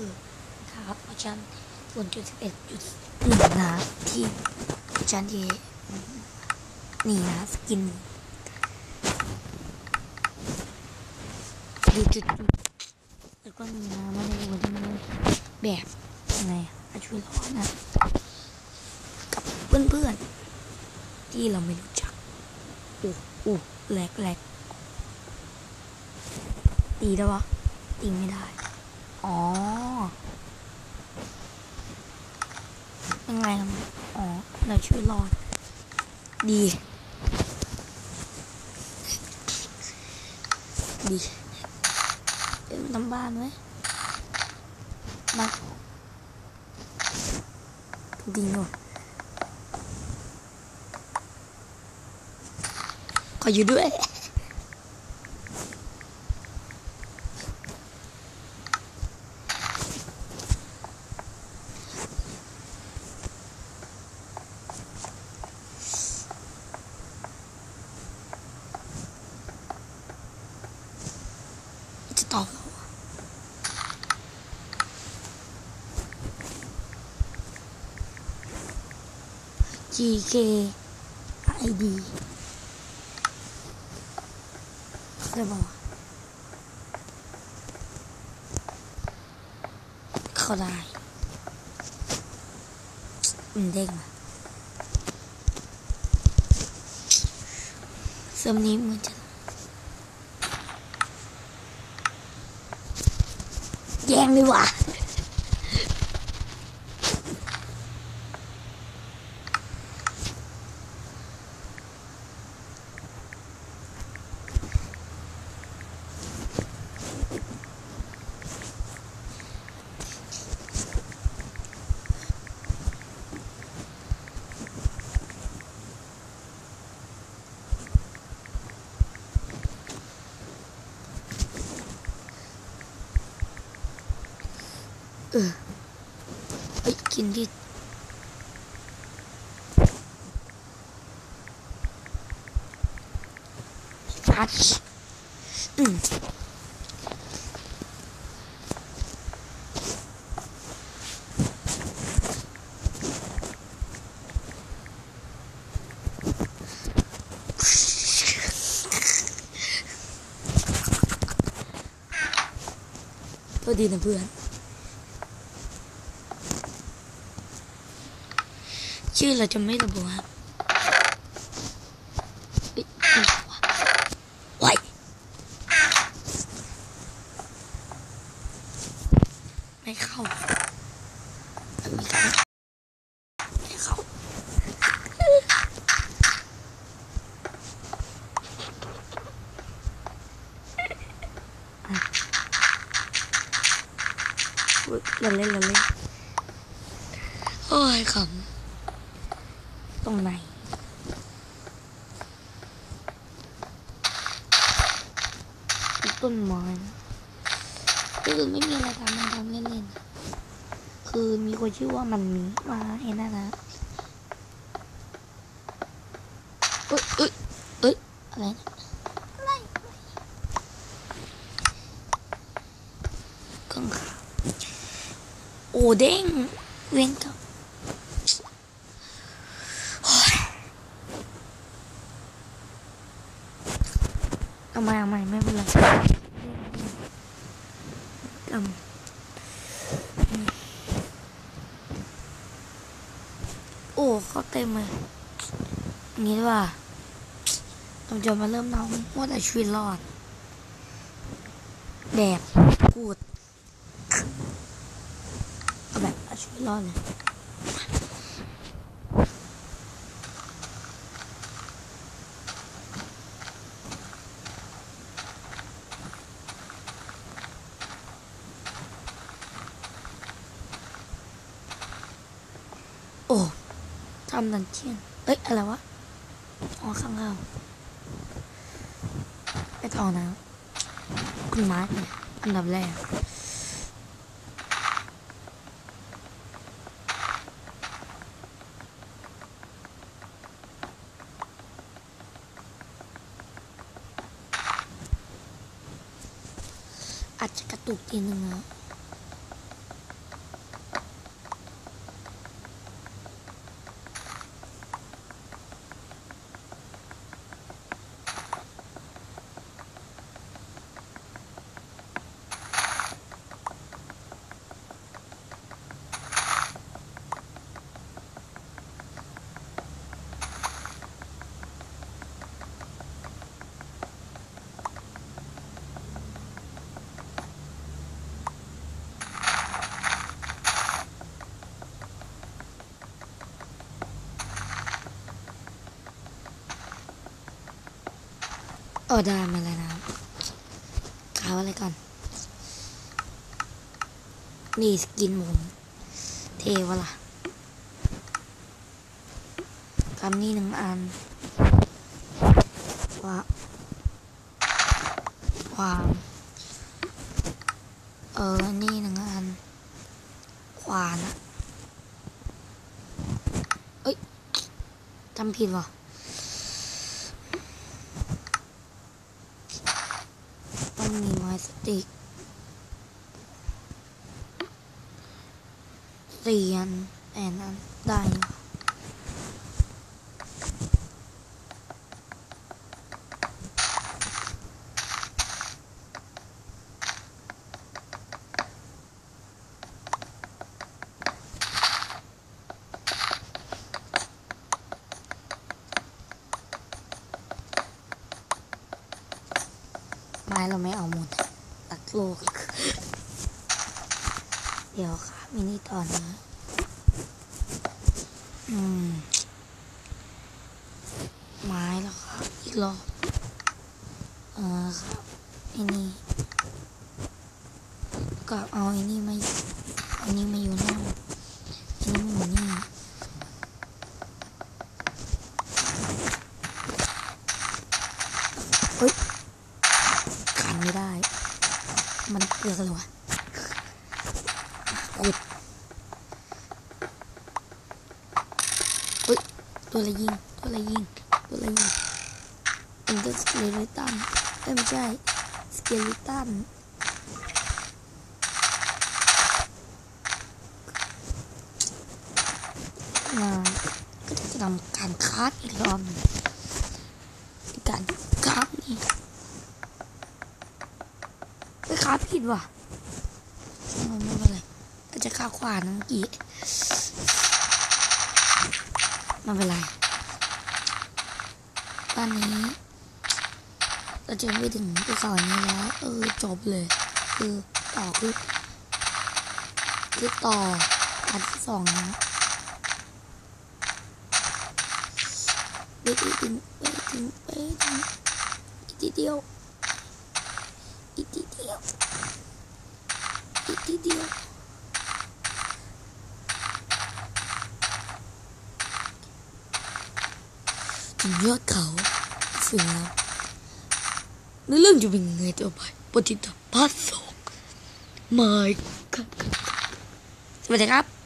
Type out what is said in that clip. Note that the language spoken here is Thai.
คือครับเพราะฉันศูนจุดสิบเอ็ดจุดหนึ่งนะที่ฉันที่นี่นะสกินดูจุดๆแล้วก็มีน้ำมาในวันนี้แบบยังไงอะช่วยร้อนนะ กับเพื่อนๆ ที่เราไม่รู้จักอู้อู้แหลกแหลกตีได้ปะตีไม่ได้ อ๋อ ยังไงครับ อ๋อเราช่วยรอด ดี ดีเดินทำบ้านไหมมาดีหน่อยขออยู่ด้วย จะตอบเราอะ GK ID เขาได้บอกว่าเข้าได้มันเด้งมาเซิร์ฟนี้เหมือนจะแย่งดีกว่า เออเอ้ยกินที่ฟัดอืมโทษดีนะเพื่อน ชื่อเราจะไม่ระบุครับเอ้ยไม่เข้าไม่เข้าไม่เข้าอะอุ๊ยเราเล่นเราเล่นโอ้ยขำ ตรงไหน ต้นไม้คือไม่มีอะไรทำมันทำเล่นๆ คือมีคนชื่อว่ามันมีมาเห็นนะนะเอ้ยเอ้ยเอ้ยอะไรนะอะไรกังขาโอเด้งเวียนกับ เอาใหม่เอาใหม่ไม่เป็นไรจำโอ้เขาเต็มเลยอย่างนี้ว่าเราจะมาเริ่มน้องว่าแต่ชีวิตรอดแบบกูด เอาแบบชีวิตรอดเลย โอ้ทำดันเจียน เอ้ย อะไรวะ อ๋อข้างล่างไปต่อนะคุณมาร์คเนี่ยอันดับแรกอาจจะกระตุกทีนึงนะ เออได้มาแล้วนะครับขาวอะไรก่อน นี่สกินผมเทวะล่ะกำนี่หนึ่งอันว่าความเออ นี่หนึ่งอันขวานอะเอ้ยจำผิดวะ ไม่มีไม้สติกเสียนแอนนั้นได้นะ ไม้เราไม่เอาหมดตักโลก เดี๋ยวค่ะมินิตอนนะอืม ไม้แล้วครับอีกรอบเออครับไอ้นี่ก็เอาไอ้นี่มาอยู่ไอ้นี่มาอยู่นั่นไอ้นี่มาอยู่นี่เฮ้ยขันไม่ได้ มันเปลือกเลยวะขุดเฮ้ยตัวอะไรยิง ตัวอะไรยิง ตัวอะไรยิงเป็นตัวสเกเลตันเอ้ไม่ใช่ สเกเลตันมาก็จะทำการคาดอีกรอบนึงการคาดนี่ไปคาด ผิดว่ะไม่เป็นไรก็จะคาดขวานเมื่อกี้ไม่เป็นไรตอนนี้ เราจะไปถึงภูเขานี้แล้วเออจบเลย คือต่อคือคือต่ออันที่สองนะไปถึงไปถึงไปถึงอีกทีเดียว อีกทีเดียวอีกทีเดียวถึงยอดเขาเสือแล้วในเรื่องจะเป็นไงต่อไปปฏิทินพาร์ทสองไม่ครับสวัสดีครับ